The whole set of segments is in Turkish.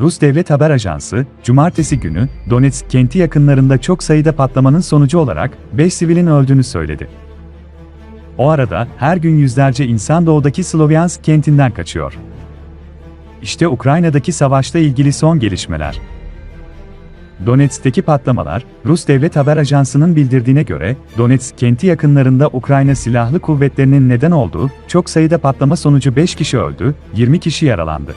Rus Devlet Haber Ajansı, cumartesi günü, Donetsk kenti yakınlarında çok sayıda patlamanın sonucu olarak 5 sivilin öldüğünü söyledi. O arada, her gün yüzlerce insan doğudaki Slovyansk kentinden kaçıyor. İşte Ukrayna'daki savaşla ilgili son gelişmeler. Donetsk'teki patlamalar, Rus Devlet Haber Ajansı'nın bildirdiğine göre, Donetsk kenti yakınlarında Ukrayna Silahlı Kuvvetleri'nin neden olduğu, çok sayıda patlama sonucu 5 kişi öldü, 20 kişi yaralandı.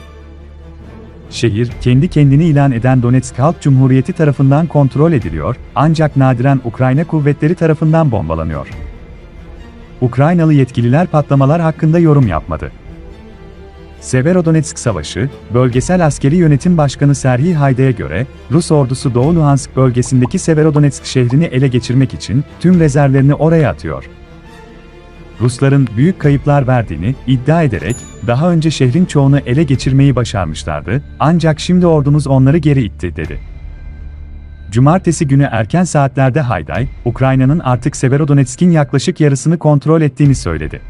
Şehir, kendi kendini ilan eden Donetsk Halk Cumhuriyeti tarafından kontrol ediliyor, ancak nadiren Ukrayna kuvvetleri tarafından bombalanıyor. Ukraynalı yetkililer patlamalar hakkında yorum yapmadı. Severodonetsk Savaşı, Bölgesel Askeri Yönetim Başkanı Serhiy Hayda'ya göre, Rus ordusu Doğu Luhansk bölgesindeki Severodonetsk şehrini ele geçirmek için tüm rezervlerini oraya atıyor. Rusların büyük kayıplar verdiğini iddia ederek, daha önce şehrin çoğunu ele geçirmeyi başarmışlardı, ancak şimdi ordumuz onları geri itti, dedi. Cumartesi günü erken saatlerde Hayday, Ukrayna'nın artık Severodonetsk'in yaklaşık yarısını kontrol ettiğini söyledi.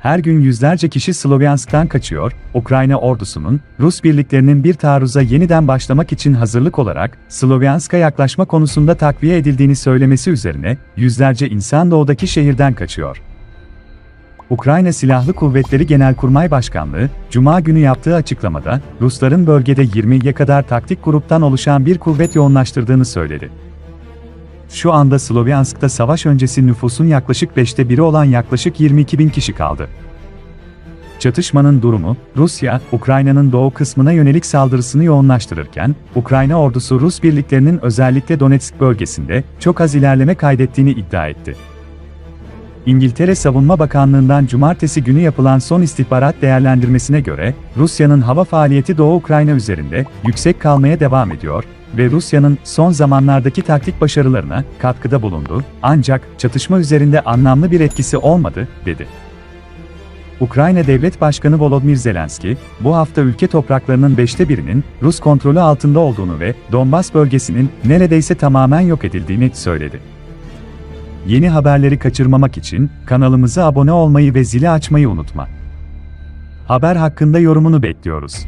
Her gün yüzlerce kişi Slovyansk'tan kaçıyor, Ukrayna ordusunun, Rus birliklerinin bir taarruza yeniden başlamak için hazırlık olarak, Slovyansk'a yaklaşma konusunda takviye edildiğini söylemesi üzerine, yüzlerce insan doğudaki şehirden kaçıyor. Ukrayna Silahlı Kuvvetleri Genelkurmay Başkanlığı, Cuma günü yaptığı açıklamada, Rusların bölgede 20'ye kadar taktik gruptan oluşan bir kuvvet yoğunlaştırdığını söyledi. Şu anda Slovyansk'ta savaş öncesi nüfusun yaklaşık 5'te biri olan yaklaşık 22 bin kişi kaldı. Çatışmanın durumu, Rusya, Ukrayna'nın doğu kısmına yönelik saldırısını yoğunlaştırırken, Ukrayna ordusu Rus birliklerinin özellikle Donetsk bölgesinde çok az ilerleme kaydettiğini iddia etti. İngiltere Savunma Bakanlığı'ndan cumartesi günü yapılan son istihbarat değerlendirmesine göre, Rusya'nın hava faaliyeti Doğu Ukrayna üzerinde yüksek kalmaya devam ediyor ve Rusya'nın son zamanlardaki taktik başarılarına katkıda bulundu, ancak çatışma üzerinde anlamlı bir etkisi olmadı, dedi. Ukrayna Devlet Başkanı Volodymyr Zelenski, bu hafta ülke topraklarının beşte birinin Rus kontrolü altında olduğunu ve Donbas bölgesinin neredeyse tamamen yok edildiğini söyledi. Yeni haberleri kaçırmamak için kanalımıza abone olmayı ve zili açmayı unutma. Haber hakkında yorumunu bekliyoruz.